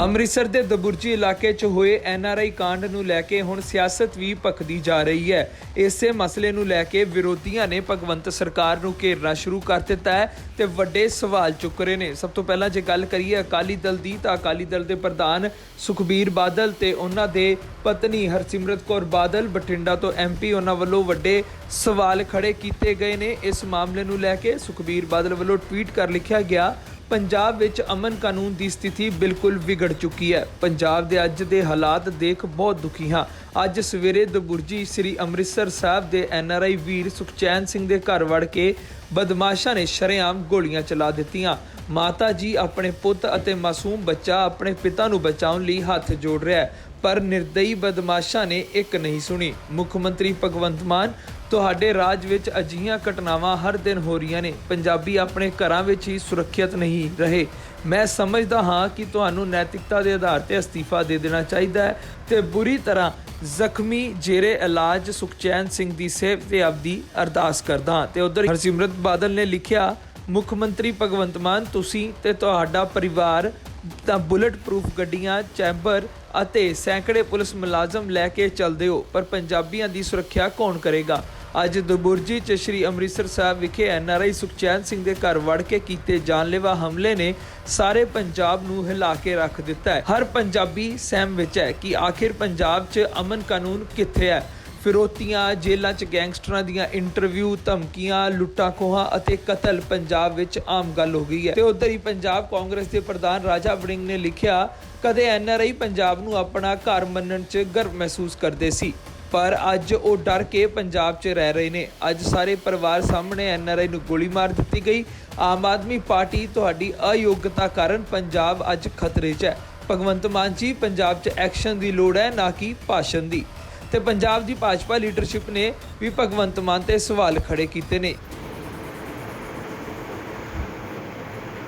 ਅੰਮ੍ਰਿਤਸਰ ਦੇ ਦਬੁਰਜੀ ਇਲਾਕੇ 'ਚ ਹੋਏ ਐਨਆਰਆਈ ਕਾਂਡ ਨੂੰ ਲੈ ਕੇ ਹੁਣ ਸਿਆਸਤ ਵੀ ਭਖਦੀ ਜਾ ਰਹੀ ਹੈ। ਇਸੇ ਮਸਲੇ ਨੂੰ ਲੈ ਕੇ ਵਿਰੋਧੀਆਂ ਨੇ ਭਗਵੰਤ ਸਰਕਾਰ ਨੂੰ ਘੇਰਨਾ ਸ਼ੁਰੂ ਕਰ ਦਿੱਤਾ ਹੈ ਤੇ ਵੱਡੇ ਸਵਾਲ ਚੁੱਕ ਰਹੇ ਨੇ। ਸਭ ਤੋਂ ਪਹਿਲਾਂ ਜੇ ਗੱਲ ਕਰੀਏ ਅਕਾਲੀ ਦਲ ਦੀ ਤਾਂ ਅਕਾਲੀ ਦਲ ਦੇ ਪ੍ਰਧਾਨ ਸੁਖਬੀਰ ਬਾਦਲ ਤੇ ਉਹਨਾਂ ਦੇ ਪਤਨੀ ਹਰਸਿਮਰਤ ਕੌਰ ਬਾਦਲ ਬਠਿੰਡਾ ਤੋਂ ਐਮਪੀ ਉਹਨਾਂ ਵੱਲੋਂ ਵੱਡੇ ਸਵਾਲ ਖੜੇ ਕੀਤੇ ਗਏ ਨੇ। ਇਸ ਮਾਮਲੇ ਨੂੰ ਲੈ ਕੇ ਸੁਖਬੀਰ ਬਾਦਲ ਵੱਲੋਂ ਟਵੀਟ ਕਰ ਲਿਖਿਆ ਗਿਆ ਪੰਜਾਬ ਵਿੱਚ ਅਮਨ ਕਾਨੂੰਨ ਦੀ ਸਥਿਤੀ ਬਿਲਕੁਲ ਵਿਗੜ ਚੁੱਕੀ ਹੈ। ਪੰਜਾਬ ਦੇ ਅੱਜ ਦੇ ਹਾਲਾਤ ਦੇਖ ਬਹੁਤ ਦੁਖੀ ਹਾਂ। ਅੱਜ ਸਵੇਰੇ ਦਬੁਰਜੀ ਸ੍ਰੀ ਅੰਮ੍ਰਿਤਸਰ ਸਾਹਿਬ ਦੇ ਐੱਨ ਆਰ ਆਈ ਵੀਰ ਸੁਖਚੈਨ ਸਿੰਘ ਦੇ ਘਰ ਵੜ ਕੇ ਬਦਮਾਸ਼ਾਂ ਨੇ ਸ਼ਰੇਆਮ ਗੋਲੀਆਂ ਚਲਾ ਦਿੱਤੀਆਂ। ਮਾਤਾ ਜੀ ਆਪਣੇ ਪੁੱਤ ਅਤੇ ਮਾਸੂਮ ਬੱਚਾ ਆਪਣੇ ਪਿਤਾ ਨੂੰ ਬਚਾਉਣ ਲਈ ਹੱਥ ਜੋੜ ਰਿਹਾ ਹੈ, ਪਰ ਨਿਰਦਈ ਬਦਮਾਸ਼ਾਂ ਨੇ ਇੱਕ ਨਹੀਂ ਸੁਣੀ। ਮੁੱਖ ਮੰਤਰੀ ਭਗਵੰਤ ਮਾਨ ਤੁਹਾਡੇ ਰਾਜ ਵਿੱਚ ਅਜਿਹੀਆਂ ਘਟਨਾਵਾਂ ਹਰ ਦਿਨ ਹੋ ਰਹੀਆਂ ਨੇ। ਪੰਜਾਬੀ ਆਪਣੇ ਘਰਾਂ ਵਿੱਚ ਹੀ ਸੁਰੱਖਿਅਤ ਨਹੀਂ ਰਹੇ। ਮੈਂ ਸਮਝਦਾ ਹਾਂ ਕਿ ਤੁਹਾਨੂੰ ਨੈਤਿਕਤਾ ਦੇ ਆਧਾਰ ਤੇ ਅਸਤੀਫਾ ਦੇ ਦੇਣਾ ਚਾਹੀਦਾ ਹੈ ਤੇ ਬੁਰੀ ਤਰ੍ਹਾਂ ਜ਼ਖਮੀ ਜੇਰੇ ਇਲਾਜ ਸੁਖਚੈਨ ਸਿੰਘ ਦੀ ਸਿਹਤ ਤੇ ਆਪਦੀ ਅਰਦਾਸ ਕਰਦਾ ਹਾਂ। ਤੇ ਉਧਰ ਹਰਸਿਮਰਤ ਬਾਦਲ ਨੇ ਲਿਖਿਆ, ਮੁੱਖ ਮੰਤਰੀ ਭਗਵੰਤ ਮਾਨ, ਤੁਸੀਂ ਤੇ ਤੁਹਾਡਾ ਪਰਿਵਾਰ ਤਾਂ ਬੁਲਟ ਪ੍ਰੂਫ ਗੱਡੀਆਂ, ਚੈਂਬਰ ਅਤੇ ਸੈਂਕੜੇ ਪੁਲਿਸ ਮੁਲਾਜ਼ਮ ਲੈ ਕੇ ਚੱਲਦੇ ਹੋ, ਪਰ ਪੰਜਾਬੀਆਂ ਦੀ ਸੁਰੱਖਿਆ ਕੌਣ ਕਰੇਗਾ? ਅੱਜ ਦਬੁਰਜੀ ਚ ਸ਼੍ਰੀ ਅੰਮ੍ਰਿਤਸਰ ਸਾਹਿਬ ਵਿਖੇ ਐਨਆਰਆਈ ਸੁਖਚੈਨ ਸਿੰਘ ਦੇ ਘਰ ਵੜ ਕੇ ਕੀਤੇ ਜਾਨਲੇਵਾ ਹਮਲੇ ਨੇ ਸਾਰੇ ਪੰਜਾਬ ਨੂੰ ਹਿਲਾ ਕੇ ਰੱਖ ਦਿੱਤਾ ਹੈ। ਹਰ ਪੰਜਾਬੀ ਸਹਿਮ ਵਿੱਚ ਹੈ ਕਿ ਆਖਿਰ ਪੰਜਾਬ 'ਚ ਅਮਨ ਕਾਨੂੰਨ ਕਿੱਥੇ ਹੈ? ਫਿਰੋਤੀਆਂ, ਜੇਲ੍ਹਾਂ 'ਚ ਗੈਂਗਸਟਰਾਂ ਦੀਆਂ ਇੰਟਰਵਿਊ, ਧਮਕੀਆਂ, ਲੁੱਟਾਂ ਖੋਹਾਂ ਅਤੇ ਕਤਲ ਪੰਜਾਬ ਵਿੱਚ ਆਮ ਗੱਲ ਹੋ ਗਈ ਹੈ। ਤੇ ਉਧਰ ਹੀ ਪੰਜਾਬ ਕਾਂਗਰਸ ਦੇ ਪ੍ਰਧਾਨ ਰਾਜਾ ਵੜਿੰਗ ਨੇ ਲਿਖਿਆ, ਕਦੇ ਐਨਆਰਆਈ ਪੰਜਾਬ ਨੂੰ ਆਪਣਾ ਘਰ ਮੰਨਣ 'ਚ ਗਰਵ ਮਹਿਸੂਸ ਕਰਦੇ ਸੀ। ਪਰ ਅੱਜ ਉਹ ਡਰ ਕੇ ਪੰਜਾਬ 'ਚ ਰਹਿ ਰਹੇ ਨੇ ਅੱਜ ਸਾਰੇ ਪਰਿਵਾਰ ਸਾਹਮਣੇ ਐਨਆਰਆਈ ਨੂੰ ਗੋਲੀ ਮਾਰ ਦਿੱਤੀ ਗਈ ਆਮ ਆਦਮੀ ਪਾਰਟੀ ਤੁਹਾਡੀ ਅਯੋਗਤਾ ਕਾਰਨ ਪੰਜਾਬ ਅੱਜ ਖਤਰੇ 'ਚ ਹੈ ਭਗਵੰਤ ਮਾਨ ਜੀ ਪੰਜਾਬ 'ਚ ਐਕਸ਼ਨ ਦੀ ਲੋੜ ਹੈ ਨਾ ਕਿ ਭਾਸ਼ਣ ਦੀ ਤੇ ਪੰਜਾਬ ਦੀ ਭਾਜਪਾ ਲੀਡਰਸ਼ਿਪ ਨੇ ਵੀ ਭਗਵੰਤ ਮਾਨ ਤੇ ਸਵਾਲ ਖੜੇ ਕੀਤੇ ਨੇ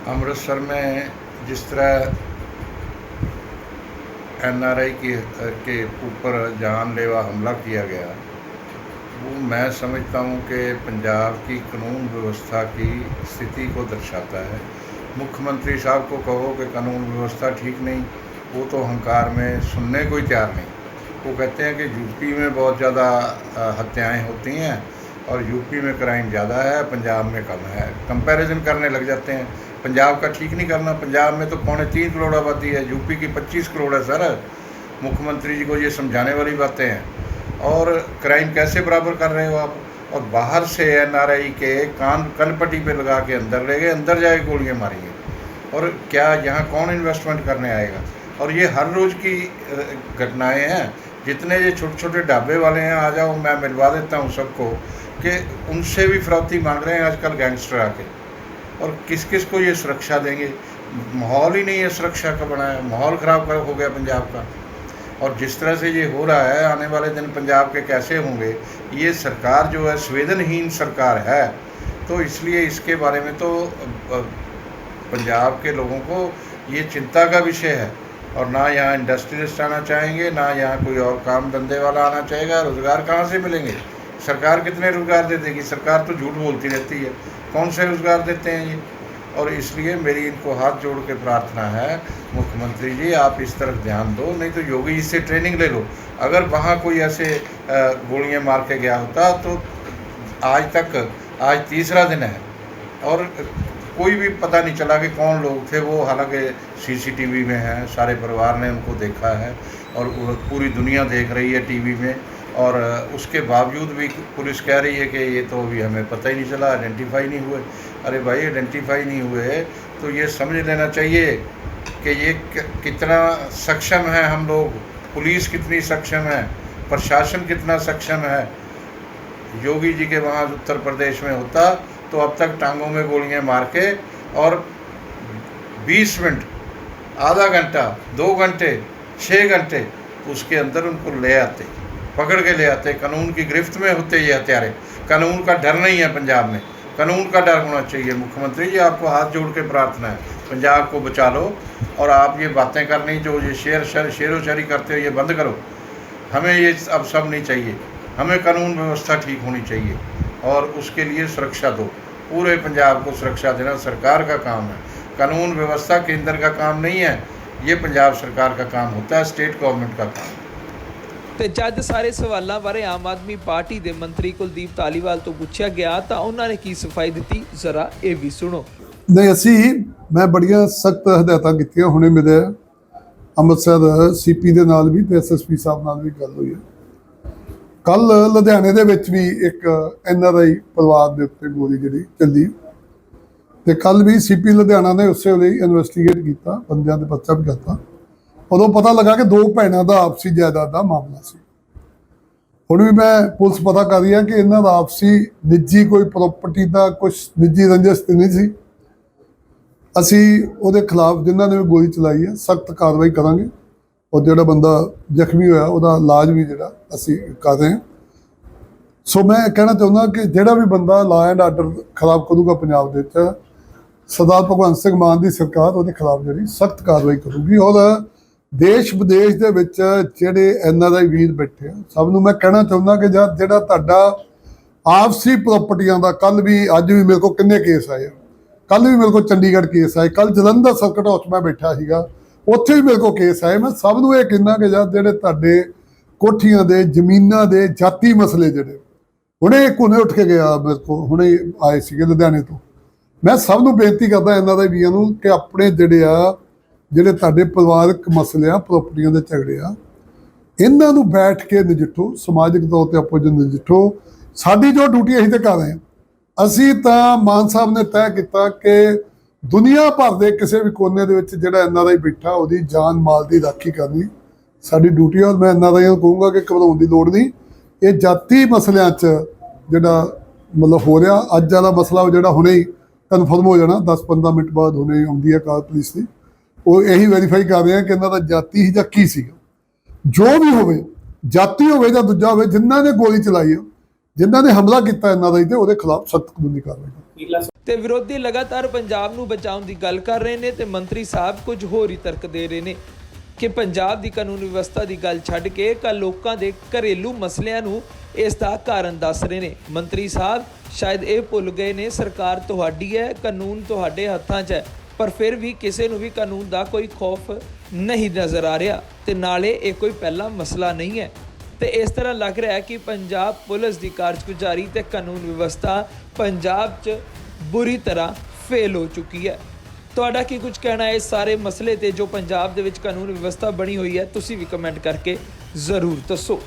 अमृतसर में जिस तरह एनआरआई की, के ऊपर जानलेवा हमला किया गया। वो मैं समझता हूँ कि पंजाब की कानून व्यवस्था की स्थिति को दर्शाता है। मुख्यमंत्री साहब को कहो कि कानून व्यवस्था ठीक नहीं, वो तो हंकार में सुनने को ही तैयार नहीं। वो कहते हैं कि यूपी में बहुत ज़्यादा हत्याएँ होती हैं और यूपी में क्राइम ज़्यादा है, पंजाब में कम है। कंपैरिजन करने लग जाते हैं। पंजाब का ठीक नहीं करना। पंजाब में तो पौने तीन करोड़ आबादी है। यूपी की पच्चीस करोड़ है सर। मुख्यमंत्री जी को ये समझाने वाली बातें हैं। और क्राइम कैसे बराबर कर रहे हो आप? और बाहर से एन आर आई के कान कनपट्टी पे लगा के अंदर ले गए, अंदर जाके गोलियाँ मारी हैं। और क्या यहाँ कौन इन्वेस्टमेंट करने आएगा? और ये हर रोज़ की घटनाएँ हैं। जितने ये छोटे छोटे ढाबे वाले हैं, आ जाओ, मैं मिलवा देता हूँ सबको कि उनसे भी फिरौती मांग रहे हैं आजकल गैंगस्टर आके। और किस किस को ये सुरक्षा देंगे? माहौल ही नहीं है सुरक्षा का बनाया माहौल ख़राब कर- हो गया पंजाब का। और जिस तरह से ये हो रहा है, आने वाले दिन पंजाब के कैसे होंगे? ये सरकार जो है, संवेदनहीन सरकार है। तो इसलिए इसके बारे में तो पंजाब के लोगों को ये चिंता का विषय है। और ना यहाँ इंडस्ट्रियलिस्ट आना चाहेंगे, ना यहाँ कोई और काम धंधे वाला आना चाहेगा। रोज़गार कहाँ से मिलेंगे? सरकार कितने रोज़गार दे देगी सरकार तो झूठ बोलती रहती है। कौन से रोज़गार देते हैं ये? और इसलिए मेरी इनको हाथ जोड़ के प्रार्थना है, मुख्यमंत्री जी, आप इस तरफ़ ध्यान दो, नहीं तो योगी जी से ट्रेनिंग ले लो। अगर वहाँ कोई ऐसे गोलियाँ मार के गया होता तो आज तक, आज तीसरा दिन है। और कोई भी पता नहीं चला कि कौन लोग थे, वो हालाँकि सीसीटीवी में हैं, सारे परिवार ने उनको देखा है। और पूरी दुनिया देख रही है टीवी में। और उसके बावजूद भी पुलिस कह रही है कि ये तो अभी हमें पता ही नहीं चला आइडेंटिफाई नहीं हुए। अरे भाई आइडेंटिफाई नहीं हुए तो ये समझ लेना चाहिए कि ये कितना सक्षम है हम लोग, पुलिस कितनी सक्षम है, प्रशासन कितना सक्षम है। योगी जी के वहाँ उत्तर प्रदेश में होता तो अब तक टांगों में गोलियाँ मार के और 20 मिनट, आधा घंटा, दो घंटे छः घंटे उसके अंदर उनको ले आते। पकड़ के ले आते, कानून की गिरफ्त में होते ये हत्यारे कानून का डर नहीं है पंजाब में। कानून का डर होना चाहिए। मुख्यमंत्री जी, आपको हाथ जोड़ के प्रार्थना है, पंजाब को बचा लो और आप ये बातें करनी, जो ये शेर शर शेरो शायरी करते हो, ये बंद करो। हमें ये अब सब नहीं चाहिए। हमें कानून व्यवस्था ठीक होनी चाहिए और उसके लिए सुरक्षा दो। पूरे पंजाब को सुरक्षा देना सरकार का काम है। कानून व्यवस्था केंद्र का काम नहीं है। ये पंजाब सरकार का काम होता है, स्टेट गवर्नमेंट का काम। ਤੇ ਜਦ ਸਾਰੇ ਸਵਾਲਾਂ ਬਾਰੇ ਆਮ ਆਦਮੀ ਪਾਰਟੀ ਦੇ ਮੰਤਰੀ ਕੁਲਦੀਪ ਧਾਲੀਵਾਲ ਤੋਂ ਪੁੱਛਿਆ ਗਿਆ ਤਾਂ ਉਹਨਾਂ ਨੇ ਕੀ ਸਫ਼ਾਈ ਦਿੱਤੀ? ਜ਼ਰਾ ਇਹ ਵੀ ਸੁਣੋ। ਨਹੀਂ, ਅਸੀਂ, ਮੈਂ ਬੜੀਆਂ ਸਖਤ ਹਦਾਇਤਾਂ ਕੀਤੀਆਂ, ਹੁਣੇ ਮੇਰੇ ਅੰਮ੍ਰਿਤਸਰ ਸੀਪੀ ਦੇ ਨਾਲ ਵੀ ਤੇ ਐਸਐਸਪੀ ਸਾਹਿਬ ਨਾਲ ਵੀ ਗੱਲ ਹੋਈ ਹੈ। ਕੱਲ ਲੁਧਿਆਣੇ ਦੇ ਵਿੱਚ ਵੀ ਇੱਕ ਐਨਆਰਆਈ ਪਰਿਵਾਰ ਦੇ ਉੱਤੇ ਗੋਲੀ ਜਿਹੜੀ ਚੱਲੀ। ਤੇ ਕੱਲ ਵੀ ਸੀਪੀ ਲੁਧਿਆਣਾ ਨੇ ਉਸੇ ਲਈ ਇਨਵੈਸਟੀਗੇਟ ਕੀਤਾ, ਬੰਦਿਆਂ ਦੇ ਪਰਚਾ ਵੀ ਕਰਤਾ। ਉਦੋਂ ਪਤਾ ਲੱਗਾ ਕਿ ਦੋ ਭੈਣਾਂ ਦਾ ਆਪਸੀ ਜਾਇਦਾਦ ਦਾ ਮਾਮਲਾ ਸੀ। ਹੁਣ ਵੀ ਮੈਂ ਪੁਲਿਸ ਪਤਾ ਕਰ ਰਹੀ ਹੈ ਕਿ ਇਹਨਾਂ ਦਾ ਆਪਸੀ ਨਿੱਜੀ ਕੋਈ ਪ੍ਰਾਪਰਟੀ ਦਾ ਕੁਝ ਨਿੱਜੀ ਰੰਜਿਸ਼ ਤੇ ਨਹੀਂ ਸੀ। ਅਸੀਂ ਉਹਦੇ ਖਿਲਾਫ ਜਿਨ੍ਹਾਂ ਨੇ ਵੀ ਗੋਲੀ ਚਲਾਈ ਹੈ, ਸਖਤ ਕਾਰਵਾਈ ਕਰਾਂਗੇ। ਔਰ ਜਿਹੜਾ ਬੰਦਾ ਜ਼ਖਮੀ ਹੋਇਆ, ਉਹਦਾ ਇਲਾਜ ਵੀ ਜਿਹੜਾ ਅਸੀਂ ਕਰ ਰਹੇ ਹਾਂ। ਸੋ ਮੈਂ ਕਹਿਣਾ ਚਾਹੁੰਦਾ ਕਿ ਜਿਹੜਾ ਵੀ ਬੰਦਾ ਲਾ ਐਂਡ ਆਰਡਰ ਖਰਾਬ ਕਰੂਗਾ ਪੰਜਾਬ ਦੇ ਵਿੱਚ, ਸਰਦਾਰ ਭਗਵੰਤ ਸਿੰਘ ਮਾਨ ਦੀ ਸਰਕਾਰ ਉਹਦੇ ਖਿਲਾਫ ਜਿਹੜੀ ਸਖਤ ਕਾਰਵਾਈ ਕਰੂਗੀ। ਔਰ ਦੇਸ਼ ਵਿਦੇਸ਼ ਦੇ ਵਿੱਚ ਜਿਹੜੇ ਐਨਆਰਆਈ ਵੀਰ ਬੈਠੇ ਆ, ਸਭ ਨੂੰ ਮੈਂ ਕਹਿਣਾ ਚਾਹੁੰਦਾ ਕਿ ਜਦ ਜਿਹੜਾ ਤੁਹਾਡਾ ਆਪਸੀ ਪ੍ਰਾਪਰਟੀਆਂ ਦਾ ਕੱਲ ਵੀ, ਅੱਜ ਵੀ ਮੇਰੇ ਕੋਲ ਕਿੰਨੇ ਕੇਸ ਆਏ ਆ? ਕੱਲ ਵੀ ਮੇਰੇ ਕੋਲ ਚੰਡੀਗੜ੍ਹ ਕੇਸ ਆਏ ਕੱਲ ਜਲੰਧਰ ਸਰਕਟ ਹਾਊਸ ਮੈਂ ਬੈਠਾ ਸੀਗਾ, ਉੱਥੇ ਵੀ ਮੇਰੇ ਕੋਲ ਕੇਸ ਆਏ। ਮੈਂ ਸਭ ਨੂੰ ਇਹ ਕਹਿੰਦਾ ਕਿ ਜਦ ਜਿਹੜੇ ਤੁਹਾਡੇ ਕੋਠੀਆਂ ਦੇ, ਜ਼ਮੀਨਾਂ ਦੇ ਜਾਤੀ ਮਸਲੇ ਜਿਹੜੇ, ਹੁਣੇ ਕੋਨੇ ਉੱਠ ਕੇ ਗਿਆ ਮੇਰੇ ਕੋਲ, ਹੁਣੇ ਆਏ ਸੀਗੇ ਲੁਧਿਆਣੇ ਤੋਂ। ਮੈਂ ਸਭ ਨੂੰ ਬੇਨਤੀ ਕਰਦਾ ਇਹਨਾਂ ਦੇ ਵੀਰਾਂ ਨੂੰ ਕਿ ਆਪਣੇ ਜਿਹੜੇ ਆ ਜਿਹੜੇ ਤੁਹਾਡੇ ਪਰਿਵਾਰਕ ਮਸਲੇ ਆ ਪ੍ਰਾਪਰਟੀਆਂ ਦੇ ਝਗੜੇ ਆ, ਇਹਨਾਂ ਨੂੰ ਬੈਠ ਕੇ ਨਜਿੱਠੋ, ਸਮਾਜਿਕ ਤੌਰ ਤੇ ਆਪੋ ਜੀ ਨਜਿੱਠੋ। ਸਾਡੀ ਜੋ ਡਿਊਟੀ ਅਸੀਂ ਤੇ ਕਰ ਰਹੇ ਹਾਂ। ਅਸੀਂ ਤਾਂ ਮਾਨ ਸਾਹਿਬ ਨੇ ਤੈਅ ਕੀਤਾ ਕਿ ਦੁਨੀਆ ਭਰ ਦੇ ਕਿਸੇ ਵੀ ਕੋਨੇ ਦੇ ਵਿੱਚ ਜਿਹੜਾ ਐਨਆਰਆਈ ਬੈਠਾ, ਉਹਦੀ ਜਾਨ ਮਾਲ ਦੀ ਰਾਖੀ ਕਰਨੀ ਸਾਡੀ ਡਿਊਟੀ ਔਰ ਮੈਂ ਐਨਆਰਆਈ ਨੂੰ ਕਹੂੰਗਾ ਕਿ ਘਬਰਾਉਣ ਦੀ ਲੋੜ ਨਹੀਂ। ਇਹ ਜਾਤੀ ਮਸਲਿਆਂ 'ਚ ਜਿਹੜਾ ਮਤਲਬ ਹੋ ਰਿਹਾ, ਅੱਜ ਵਾਲਾ ਮਸਲਾ ਜਿਹੜਾ ਹੁਣੇ ਹੀ ਕਨਫਰਮ ਹੋ ਜਾਣਾ 10-15 ਮਿੰਟ ਬਾਅਦ ਹੁਣੇ ਆਉਂਦੀ ਹੈ ਕਾਲ ਪੁਲਿਸ ਦੀ। ਉਹ ਇਹੀ ਵੈਰੀਫਾਈ ਕਰ ਰਹੇ ਆ ਕਿ ਇਹਨਾਂ ਦਾ ਜਾਤੀ ਹੀ ਜਾਂ ਕੀ ਸੀਗਾ। ਜੋ ਵੀ ਹੋਵੇ, ਜਾਤੀ ਹੋਵੇ ਜਾਂ ਦੂਜਾ ਹੋਵੇ, ਜਿਨ੍ਹਾਂ ਨੇ ਗੋਲੀ ਚਲਾਈ ਆ, ਜਿਨ੍ਹਾਂ ਨੇ ਹਮਲਾ ਕੀਤਾ ਇਹਨਾਂ ਦਾ ਤੇ ਉਹਦੇ ਖਿਲਾਫ ਸਖਤ ਕਾਨੂੰਨੀ ਕਾਰਵਾਈ ਤੇ ਵਿਰੋਧੀ ਲਗਾਤਾਰ ਪੰਜਾਬ ਨੂੰ ਬਚਾਉਣ ਦੀ ਗੱਲ ਕਰ ਰਹੇ ਨੇ ਤੇ ਮੰਤਰੀ ਸਾਹਿਬ ਕੁਝ ਹੋਰ ਹੀ ਤਰਕ ਦੇ ਰਹੇ ਨੇ ਕਿ ਪੰਜਾਬ ਦੀ ਕਾਨੂੰਨ ਵਿਵਸਥਾ ਦੀ ਗੱਲ ਛੱਡ ਕੇ ਕੱਲ ਲੋਕਾਂ ਦੇ ਘਰੇਲੂ ਮਸਲਿਆਂ ਨੂੰ ਇਸ ਦਾ ਕਾਰਨ ਦੱਸ ਰਹੇ ਨੇ। ਮੰਤਰੀ ਸਾਹਿਬ, ਸ਼ਾਇਦ ਇਹ ਭੁੱਲ ਗਏ ਨੇ, ਸਰਕਾਰ ਤੁਹਾਡੀ ਹੈ, ਕਾਨੂੰਨ ਤੁਹਾਡੇ ਹੱਥਾਂ 'ਚ ਹੈ। ਪਰ ਫਿਰ ਵੀ ਕਿਸੇ ਨੂੰ ਵੀ ਕਾਨੂੰਨ ਦਾ ਕੋਈ ਖੌਫ ਨਹੀਂ ਨਜ਼ਰ ਆ ਰਿਹਾ ਤੇ ਨਾਲੇ ਇਹ ਕੋਈ ਪਹਿਲਾ ਮਸਲਾ ਨਹੀਂ ਹੈ। ਤੇ ਇਸ ਤਰ੍ਹਾਂ ਲੱਗ ਰਿਹਾ ਹੈ ਕਿ ਪੰਜਾਬ ਪੁਲਿਸ ਦੀ ਕਾਰਜਗੁਜ਼ਾਰੀ ਤੇ ਕਾਨੂੰਨ ਵਿਵਸਥਾ ਪੰਜਾਬ 'ਚ ਬੁਰੀ ਤਰ੍ਹਾਂ ਫੇਲ ਹੋ ਚੁੱਕੀ ਹੈ। ਤੁਹਾਡਾ ਕੀ ਕੁਝ ਕਹਿਣਾ ਹੈ ਇਸ ਸਾਰੇ ਮਸਲੇ ਤੇ ਜੋ ਪੰਜਾਬ ਦੇ ਵਿੱਚ ਕਾਨੂੰਨ ਵਿਵਸਥਾ ਬਣੀ ਹੋਈ ਹੈ? ਤੁਸੀਂ ਵੀ ਕਮੈਂਟ ਕਰਕੇ ਜ਼ਰੂਰ ਦੱਸੋ।